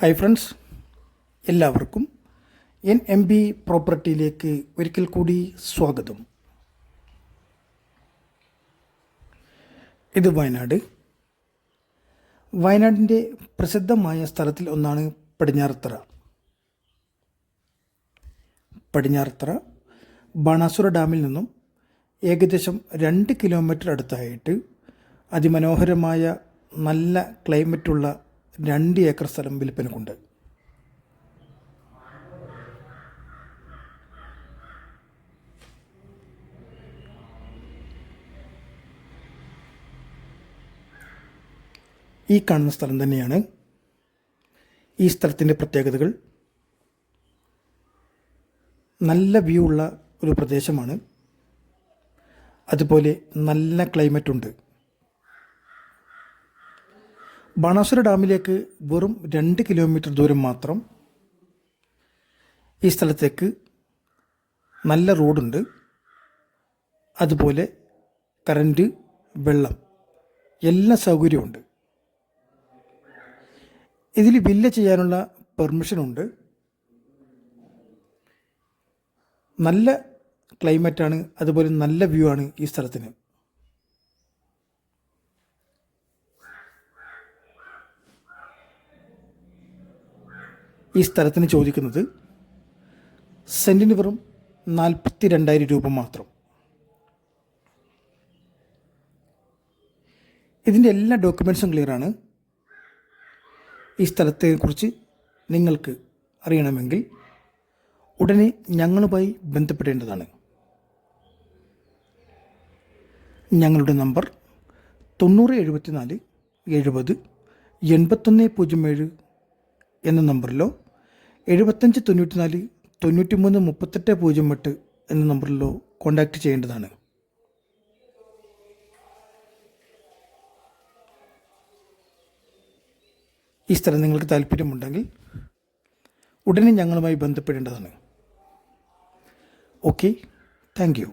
Hi friends എല്ലാവർക്കും N M B പ്രോപ്പർട്ടിയിലേക്ക് ഒരിക്കൽ കൂടി സ്വാഗതം. ഇത് വയനാട്. വയനാടിന്റെ പ്രസിദ്ധമായ സ്ഥലത്തിൽ ഒന്നാണ് പടിഞ്ഞാറത്തറ. പടിഞ്ഞാറത്തറ ബാണാസുര ഡാമിൽ നിന്നും ഏകദേശം രണ്ട് കിലോമീറ്റർ അടുത്തായിട്ട് അതിമനോഹരമായ നല്ല ക്ലൈമറ്റുള്ള രണ്ട് ഏക്കർ സ്ഥലം വിൽപ്പനക്കുണ്ട്. ഈ കാണുന്ന സ്ഥലം തന്നെയാണ്. ഈ സ്ഥലത്തിന്റെ പ്രത്യേകതകൾ. നല്ല വ്യൂ ഉള്ള ഒരു പ്രദേശമാണ്. അതുപോലെ നല്ല ക്ലൈമറ്റ് ഉണ്ട്. ബാണാസുര ഡാമിലേക്ക് വെറും രണ്ട് കിലോമീറ്റർ ദൂരം മാത്രം ഈ സ്ഥലത്തേക്ക് നല്ല റോഡുണ്ട്. അതുപോലെ കറണ്ട് വെള്ളം എല്ലാ സൗകര്യമുണ്ട് ഇതിൽ വില്ല ചെയ്യാനുള്ള പെർമിഷനുണ്ട്. നല്ല ക്ലൈമറ്റാണ് അതുപോലെ നല്ല വ്യൂ ആണ് ഈ സ്ഥലത്തിന്. ഈ സ്ഥലത്തിന് ചോദിക്കുന്നത് സെന്റിന് വെറും നാൽപ്പത്തി രണ്ടായിരം രൂപ മാത്രം. ഇതിന്റെ എല്ലാ ഡോക്യുമെൻസും ക്ലിയറാണ് ഈ സ്ഥലത്തെക്കുറിച്ച് നിങ്ങൾക്ക് അറിയണമെങ്കിൽ ഉടനെ ഞങ്ങളുമായി ബന്ധപ്പെടേണ്ടതാണ്. ഞങ്ങളുടെ നമ്പർ തൊണ്ണൂറ് എഴുപത്തിനാല് എഴുപത് എൺപത്തൊന്ന് പൂജ്യം ഏഴ് എന്ന നമ്പറിലോ എഴുപത്തഞ്ച് തൊണ്ണൂറ്റിനാല് തൊണ്ണൂറ്റി മൂന്ന് മുപ്പത്തെട്ട് പൂജ്യം എട്ട് എന്ന നമ്പറിലോ കോൺടാക്റ്റ് ചെയ്യേണ്ടതാണ്. ഈ സ്ഥലം നിങ്ങൾക്ക് താല്പര്യമുണ്ടെങ്കിൽ ഉടനെ ഞങ്ങളുമായി ബന്ധപ്പെടേണ്ടതാണ്. Okay thank you